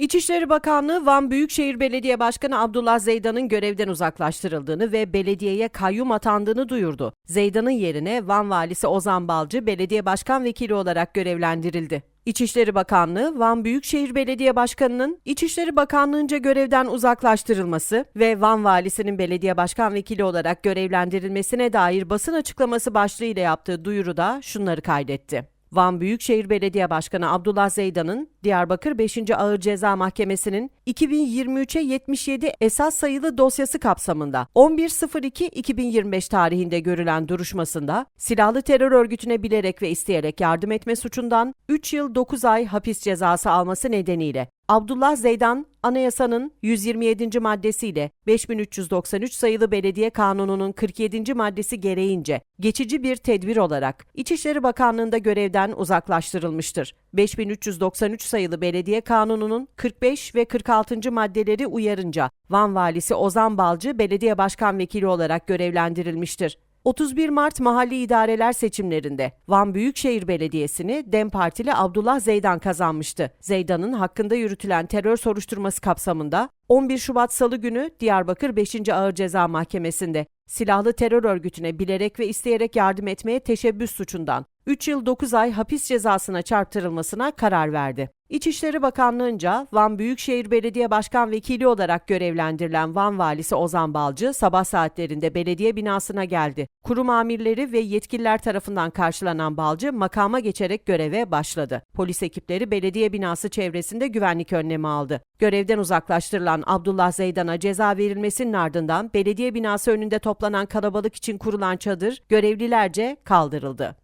İçişleri Bakanlığı Van Büyükşehir Belediye Başkanı Abdullah Zeydan'ın görevden uzaklaştırıldığını ve belediyeye kayyum atandığını duyurdu. Zeydan'ın yerine Van Valisi Ozan Balcı belediye başkan vekili olarak görevlendirildi. İçişleri Bakanlığı, Van Büyükşehir Belediye Başkanı'nın İçişleri Bakanlığı'nca görevden uzaklaştırılması ve Van Valisi'nin belediye başkan vekili olarak görevlendirilmesine dair basın açıklaması başlığıyla yaptığı duyuruda şunları kaydetti. Van Büyükşehir Belediye Başkanı Abdullah Zeydan'ın Diyarbakır 5. Ağır Ceza Mahkemesi'nin 2023'e 77 esas sayılı dosyası kapsamında 11.02.2025 tarihinde görülen duruşmasında silahlı terör örgütüne bilerek ve isteyerek yardım etme suçundan 3 yıl 9 ay hapis cezası alması nedeniyle Abdullah Zeydan, anayasanın 127. maddesiyle 5393 sayılı belediye kanununun 47. maddesi gereğince geçici bir tedbir olarak İçişleri Bakanlığı'nda görevden uzaklaştırılmıştır. 5393 sayılı belediye kanununun 45 ve 46. maddeleri uyarınca Van Valisi Ozan Balcı belediye başkan vekili olarak görevlendirilmiştir. 31 Mart mahalli idareler seçimlerinde Van Büyükşehir Belediyesi'ni DEM Partili Abdullah Zeydan kazanmıştı. Zeydan'ın hakkında yürütülen terör soruşturması kapsamında 11 Şubat Salı günü Diyarbakır 5. Ağır Ceza Mahkemesi'nde silahlı terör örgütüne bilerek ve isteyerek yardım etmeye teşebbüs suçundan 3 yıl 9 ay hapis cezasına çarptırılmasına karar verdi. İçişleri Bakanlığı'nca Van Büyükşehir Belediye Başkan Vekili olarak görevlendirilen Van Valisi Ozan Balcı sabah saatlerinde belediye binasına geldi. Kurum amirleri ve yetkililer tarafından karşılanan Balcı makama geçerek göreve başladı. Polis ekipleri belediye binası çevresinde güvenlik önlemi aldı. Görevden uzaklaştırılan Abdullah Zeydan'a ceza verilmesinin ardından belediye binası önünde toplanan kalabalık için kurulan çadır görevlilerce kaldırıldı.